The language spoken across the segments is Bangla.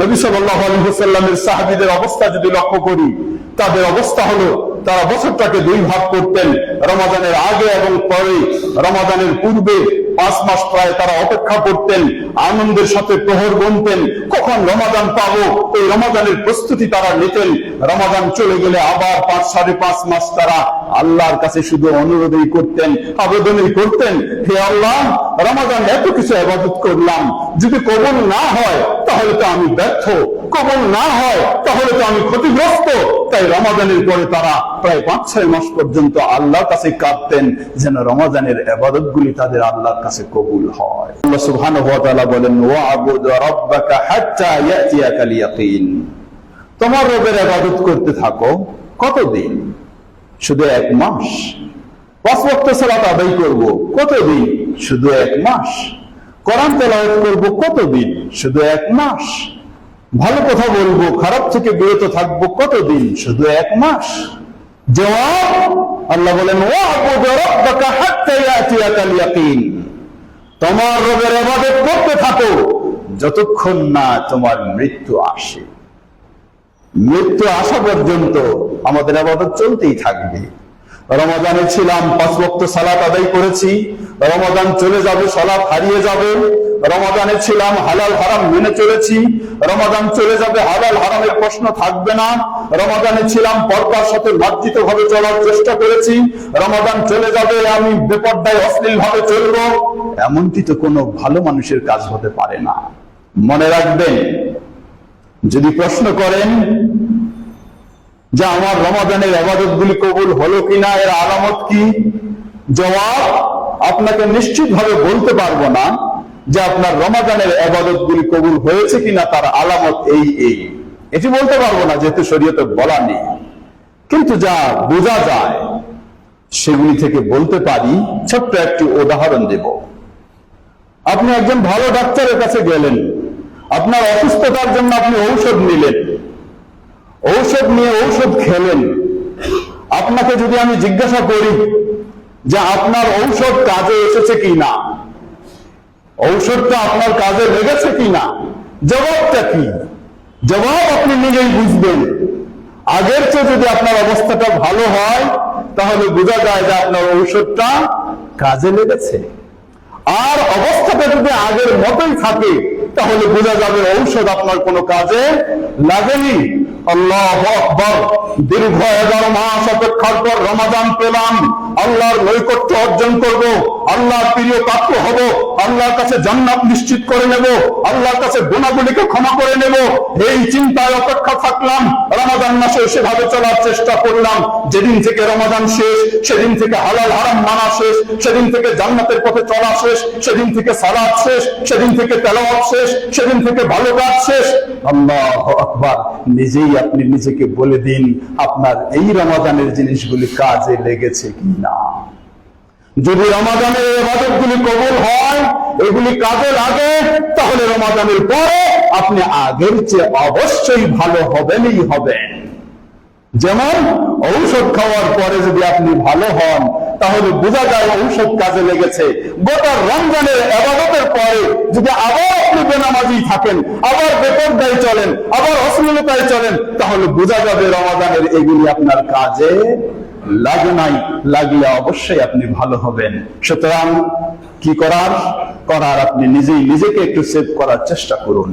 নবী আলহিসাল্লামের সাহাবিদের অবস্থা যদি লক্ষ্য করি, তাদের অবস্থা হলো, তারা বছরটাকে দুই ভাগ করতেন রমাদানের আগে এবং পরে। রমাদানের পূর্বে পাঁচ মাস প্রায় তারা অপেক্ষা করতেন, আনন্দের সাথে প্রহর গুনতেন, কখন রমাদান পাবো, এই রমাদানের প্রস্তুতি তারা নিতেন। রমাদান চলে গেলে আবার পাঁচ, সাড়ে পাঁচ মাস তারা আল্লাহর কাছে শুধু অনুরোধই করতেন, আবেদনই করতেন, হে আল্লাহ, রমাদান এত কিছু আবাদত করলাম, যদি কবল না হয়, তাহলে তো আমি ব্যর্থ। কবল না হয়, তাহলে তো আমি ক্ষতিগ্রস্ত। তাই রমাদানের পরে তারা প্রায় পাঁচ, ছয় মাস পর্যন্ত আল্লাহর কাছে কাঁদতেন যেন রমাদানের আবাদত গুলি তাদের আল্লাহর কাছে কবুল হয়। আল্লাহ সুবহানাহু ওয়া বলেন ইয়াকিন তোমার রবের আবাদত করতে থাকো কতদিন? শুধু এক মাস। পাঁচ ওয়াক্ত সালাত আদায় করব কতদিন? শুধু এক মাস। কোরআন তেলাওয়াত করব কতদিন? শুধু এক মাস। ভালো কথা বলব, খারাপ থেকে বিরত থাকব কতদিন? শুধু এক মাস। জবাব, আল্লাহ বলেন তোমার রবের আবাদত করতে থাকো, যতক্ষণ না তোমার মৃত্যু আসে। মৃত্যু আসা পর্যন্ত আমাদের আবাদত চলতেই থাকবে। রমাদানে ছিলাম, পাঁচ বক্ত সালাত আদায় করেছি। রমাদান চলে যাবে, সালাত হারিয়ে যাবে। রমাদানে ছিলাম, হালাল হারাম মেনে চলেছি। রমাদান চলে যাবে, হালাল হারামের প্রশ্ন থাকবে না। রমাদানে ছিলাম, পর্দার সাথে মার্জিত ভাবে চলার চেষ্টা করেছি। রমাদান চলে যাবে, আমি বেপর্দায় অশ্লীল ভাবে চলবো। এমনটি তো কোনো ভালো মানুষের কাজ হতে পারে না। মনে রাখবেন, যদি প্রশ্ন করেন যে আমার রমাদানের আবাদত গুলি কবুল হলো কিনা, এর আলামত কি? জবাব আপনাকে নিশ্চিত ভাবে বলতে পারব না। যে আপনার রমাদানের আবাদত গুলি কবুল হয়েছে কিনা তার আলামত এই এই। এটি বলতে পারব না, যেহেতু শরীয়তে বলা নেই। কিন্তু যা বোঝা যায়, সেগুলি থেকে বলতে পারি, ছোট্ট একটি উদাহরণ দেব। আপনি একজন ভালো ডাক্তারের কাছে গেলেন, আপনার অসুস্থতার জন্য আপনি ঔষধ নিলেন, ঔষধ নিয়ে ঔষধ খেলেন। আপনাকে যদি আমি জিজ্ঞাসা করি যে আপনার ঔষধ কাজে এসেছে কি না ঔষধটা আপনার কাজে লেগেছে কি না জবাবটা কি? জবাব আপনি নিজেই বুঝবেন। আগের চেয়ে যদি আপনার অবস্থাটা ভালো হয়, তাহলে বোঝা যায় যে আপনার ঔষধটা কাজে লেগেছে। আর অবস্থাটা যদি আগের মতোই থাকে, তাহলে বোঝা যাবে ঔষধ আপনার কোনো কাজে লাগেনি। আল্লাহ দীর্ঘ এগারো মাস অপেক্ষার পর রমাদান পেলাম। আল্লাহর নৈকট্য অর্জন করব, আল্লাহর প্রিয় পাত্র হব, আল্লাহর কাছে জান্নাত নিশ্চিত করে নেব, আল্লাহর কাছে গুণাগুলিকে ক্ষমা করে নেব, এই চিন্তায় অপেক্ষা মাসে সেভাবে চলার চেষ্টা করলাম। যেদিন থেকে রমাদান শেষ, সেদিন থেকে হালাল হারাম মানা শেষ, সেদিন থেকে জান্নাতের পথে চলা শেষ, সেদিন থেকে সালাদ শেষ, সেদিন থেকে তেলাওয়াত শেষ, সেদিন থেকে ভালো কাজ শেষ। আল্লাহ আকবার, নিজেই আপনি নিজেকে বলে দিন আপনার এই রমাদানের জিনিসগুলি কাজে লেগেছে কি না যদি রমাদানের ইবাদতগুলি কবুল হয়, এগুলি কাজে লাগে, তাহলে রমাদানের পরে আপনি আগের চেয়ে অবশ্যই ভালো হবেনই হবেন। যেমন ঔষধ খাওয়ার পরে যদি আপনি ভালো হন, তাহলে বোঝা যায় ঔষধ কাজে লেগেছে। গোটা রমজানের আবাদতের পরে যদি আবার আপনি বেনামাজি থাকেন, আবার বেপরদায় চলেন, আবার অশ্লীলতায় চলেন, তাহলে বোঝা যাবে রমাদানের এগুলি আপনার কাজে লাগে নাই। লাগলে অবশ্যই আপনি ভালো হবেন। সুতরাং কি করার? করার আপনি নিজেই নিজেকে একটু সেভ করার চেষ্টা করুন।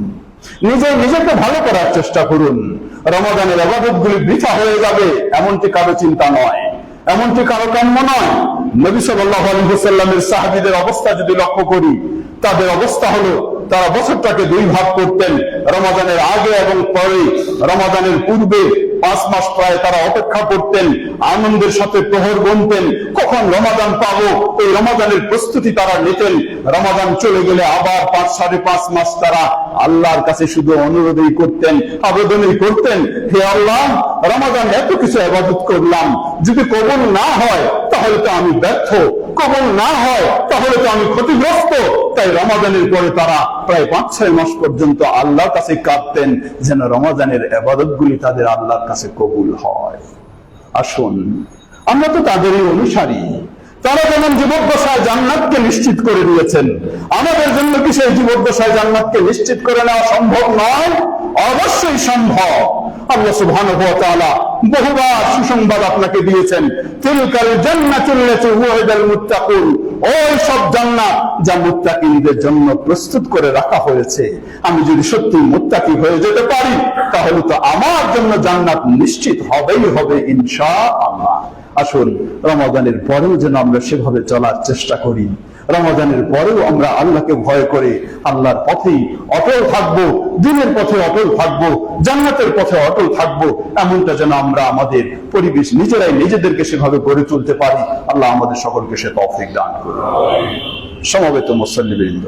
নিজে, নিজেকে ভালো করার চেষ্টা করুন। রমাদানের গুলি বৃথা হয়ে যাবে, এমনটি কারও চিন্তা নয়। এমনটি কারও কাম্য নয়। নবী সাল্লাহ আলহিসাল্লামের সাহাবিদের অবস্থা যদি লক্ষ্য করি, তাদের অবস্থা হলো, তারা বছরটাকে দুই ভাগ করতেন, রমাদানের আগে এবং পরে। রমাদানের পূর্বে পাঁচ মাস প্রায় তারা অপেক্ষা করতেন, আনন্দের সাথে প্রহর গুনতেন, কখন রমাদান পাবো, এই রমাদানের প্রস্তুতি তারা নিতেন। রমাদান চলে গেলে আবার পাঁচ, সাড়ে পাঁচ মাস তারা আল্লাহর কাছে শুধু অনুরোধই করতেন, আবেদনই করতেন, হে আল্লাহ, রমাদান এত কিছু আবাদত করলাম, যদি কবল না হয় তাহলে তো আমি ব্যর্থ। কবল না হয়, তাহলে তো আমি ক্ষতিগ্রস্ত। তাই রমাদানের পরে তারা প্রায় পাঁচ, ছয় মাস পর্যন্ত আল্লাহর কাছে কাঁদতেন, যেন রমাদানের আবাদত গুলি তাদের আল্লাহর কাছে কবুল হয়। আসুন, আমরা তো তাদেরই অনুসারী। তারা যেমন জীবদ্দশায় জান্নাতকে নিশ্চিত করে দিয়েছেন আমাদের জন্য কি সেই জীবদ্দশায় জান্নাতকে নিশ্চিত করে নেওয়া সম্ভব নয়? অবশ্যই সম্ভব। আল্লাহ বহুবার সুসংবাদ আপনাকে দিয়েছেন। তিলকাল মুত্তাকুন। ওই সব যা জন্য প্রস্তুত করে রাখা হয়েছে। আমি যদি সত্যি মুত্তাকি হয়ে যেতে পারি, তাহলে তো আমার জন্য জান্নাত নিশ্চিত হবেই হবে ইনশাআল্লাহ। আসুন, রমাদানের পরেও যেন আমরা সেভাবে চলার চেষ্টা করি। রমাদানের পরেও আমরা আল্লাহকে ভয় করে। আল্লাহর পথেই অটল থাকব, দিনের পথে অটল থাকব, জান্নাতের পথে অটল থাকব, এমনটা যেন আমরা আমাদের পরিবেশ নিজেরাই নিজেদেরকে সেভাবে গড়ে তুলতে পারি। আল্লাহ আমাদের সকলকে সে তৌফিক দান করুন। সমবেত মুসল্লিবৃন্দ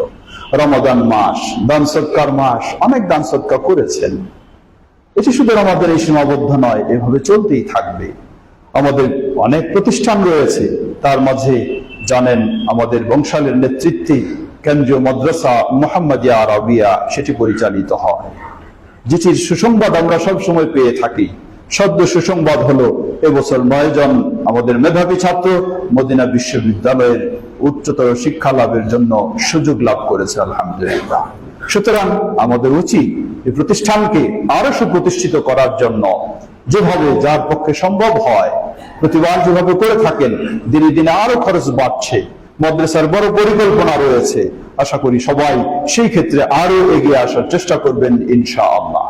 রমাদান মাস, দান সৎকার মাস, অনেক দান সৎকার করেছেন। এটি শুধু আমাদের এই সীমাবদ্ধ নয়, এভাবে চলতেই থাকবে। আমাদের অনেক প্রতিষ্ঠান রয়েছে, তার মাঝে জানেন আমাদের বংশালের নেতৃত্বে কেন্দ্রীয় মাদ্রাসা মোহাম্মদিয়া আরবিয়া, সেটি পরিচালিত হয়। যেটির সুসংবাদ আমরা সব সময় পেয়ে থাকি। সদ্য সুসংবাদ হলো, এবছর নয় জন আমাদের মেধাবী ছাত্র মদিনা বিশ্ববিদ্যালয়ের উচ্চতর শিক্ষা লাভের জন্য সুযোগ লাভ করেছে, আলহামদুলিল্লাহ। সুতরাং আমাদের উচিত এই প্রতিষ্ঠানকে আরও সুপ্রতিষ্ঠিত করার জন্য যেভাবে যার পক্ষে সম্ভব হয় প্রতিবার যেভাবে করে থাকেন, দিনে দিনে আরও খরচ বাড়ছে। মাদ্রাসার বড় পরিকল্পনা রয়েছে। আশা করি সবাই সেই ক্ষেত্রে আরও এগিয়ে আসার চেষ্টা করবেন ইনশাআল্লাহ।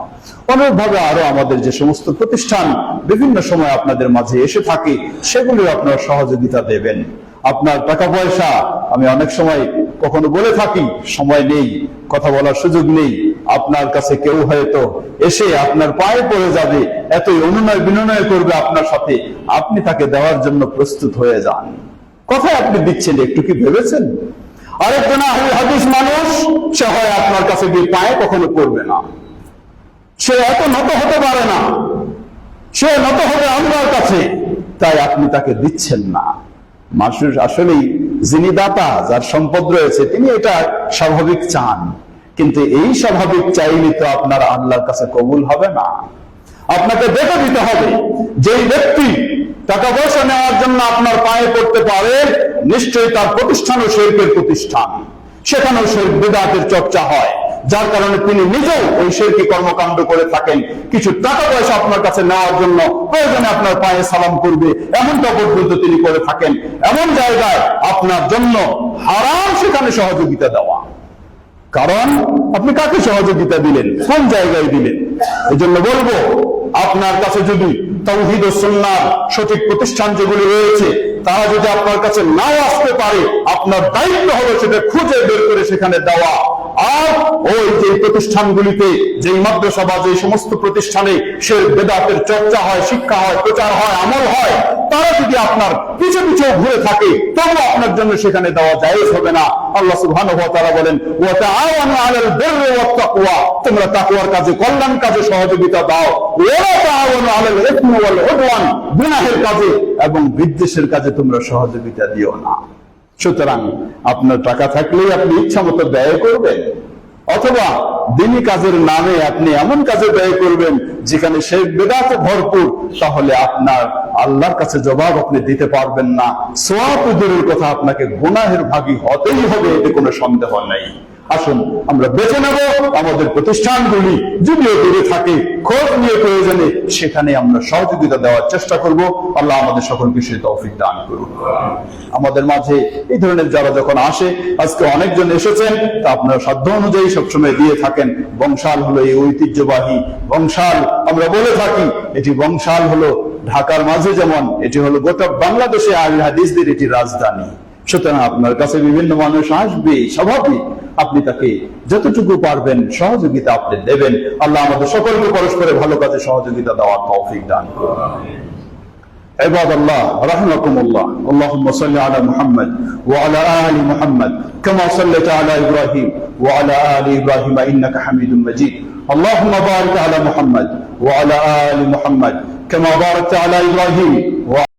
অনুরূপভাবে আরও আমাদের যে সমস্ত প্রতিষ্ঠান বিভিন্ন সময় আপনাদের মাঝে এসে থাকে সেগুলির আপনারা সহযোগিতা দেবেন। আপনার টাকা পয়সা আমি অনেক সময় কখনো বলে থাকি, সময় নেই, কথা বলার সুযোগ নেই আপনার কাছে কেউ হয়তো এসে আপনার পায়ে পড়ে যাবে, এতই অনুনয় বিনয় করবে আপনার সাথে। আপনি তাকে দেওয়ার জন্য প্রস্তুত হয়ে যান। কথায় আপনি দিচ্ছেন, একটু কি ভেবেছেন? সে এত হতে পারে না। সে নত হবে কাছে। তাই আপনি তাকে দিচ্ছেন না। মানুষ আসলেই যিনি দাতা, যার সম্পদ রয়েছে, তিনি এটা স্বাভাবিক চান। কিন্তু এই স্বাভাবিক চাইলে তো আপনার আল্লাহর কাছে কবুল হবে না। আপনাকে দেখে দিতে হবে যে ব্যক্তি টাকা পয়সা নেওয়ার জন্য আপনার পায়ে পড়তে পারে, নিশ্চয়ই তার প্রতিষ্ঠানও শিল্পের প্রতিষ্ঠান। সেখানেও শিল্প বিদাতের চর্চা হয়, যার কারণে তিনি নিজেও ওই শিল্পী কর্মকাণ্ড করে থাকেন। কিছু টাকা পয়সা আপনার কাছে নেওয়ার জন্য প্রয়োজনে আপনার পায়ে সালাম করবে এমনটা পর্যন্ত তিনি করে থাকেন। এমন জায়গায় আপনার জন্য হারাম সেখানে সহযোগিতা দেওয়া। কারণ আপনি কাকে সহযোগিতা দিলেন? কোন জায়গায় দিলেন? এই জন্য বলব, আপনার কাছে যদি তৌহিদ ও সন্ন্যার সঠিক প্রতিষ্ঠান যেগুলি রয়েছে তারা যদি আপনার কাছে নাও আসতে পারে, আপনার দায়িত্ব হলো সেটা খুঁজে বের করে সেখানে দেওয়া। আর ওই যে প্রতিষ্ঠানগুলিতে যে মাদ্রাসা বা যে সমস্ত প্রতিষ্ঠানে সে বেদাতের চর্চা হয়, শিক্ষা হয়, প্রচার হয়, আমল হয়, তারা যদি আপনার পিছু পিছু ঘুরে থাকে, তবু আপনার জন্য সেখানে দেওয়া জায়েজ হবে না। আল্লাহ ওয়া তাআলা বলেন, ওয়া তাআওয়ানু আলাল বিররি ওয়াত তাকওয়া। তোমরা তাকওয়ার কাজে, কল্যাণ কাজে সহযোগিতা দাও। ওয়া তাআওয়ানু আলাল ইসমি ওয়াল উদওয়ান। কাজে এবং বিদ্বেষের কাজে তোমরা সহযোগিতা দিও না। সুতরাং আপনার টাকা থাকলেই আপনি ইচ্ছা মতো ব্যয় করবেন, অথবা দিনী কাজের নামে আপনি এমন কাজে ব্যয় করবেন যেখানে সে বেদাতে ভরপুর, তাহলে আপনার আল্লাহর কাছে জবাব আপনি দিতে পারবেন না। সোয়াব কথা আপনাকে গুনাহের ভাগী হতেই হবে, এতে কোনো সন্দেহ নেই। আসুন, আমরা বেছে নেব আমাদের প্রতিষ্ঠানগুলি। যদিও দূরে থাকে, খোঁজ নিয়ে প্রয়োজনে সেখানে আমরা সহযোগিতা দেওয়ার চেষ্টা করব। আল্লাহ আমাদের সকলকে সে তৌফিক দান করুন আমাদের মাঝে এই ধরনের যারা যখন আসে, আজকে অনেকজন এসেছেন, তা আপনারা সাধ্য অনুযায়ী সবসময় দিয়ে থাকেন। বংশাল হলো এই ঐতিহ্যবাহী বংশাল। আমরা বলে থাকি, এটি বংশাল হলো ঢাকার মাঝে যেমন, এটি হলো গোটা বাংলাদেশে আল হাদিসদের এটি রাজধানী। সুতরাং আপনার কাছে বিভিন্ন মানুষ আসবে স্বাভাবিক আপনি তাকে যতটুকু পারবেন সহযোগিতা আপনি দেবেন আল্লাহ আমাদের সকলকে পরস্পরে ভালো কাজে সহযোগিতা দেওয়ার তৌফিক দান করুন عباد الله رحمكم الله اللهم صل على محمد وعلى آل محمد كما صليت على إبراهيم وعلى آل إبراهيم إنك حميد مجيد اللهم بارك على محمد وعلى آل محمد كما باركت على إبراهيم وعلى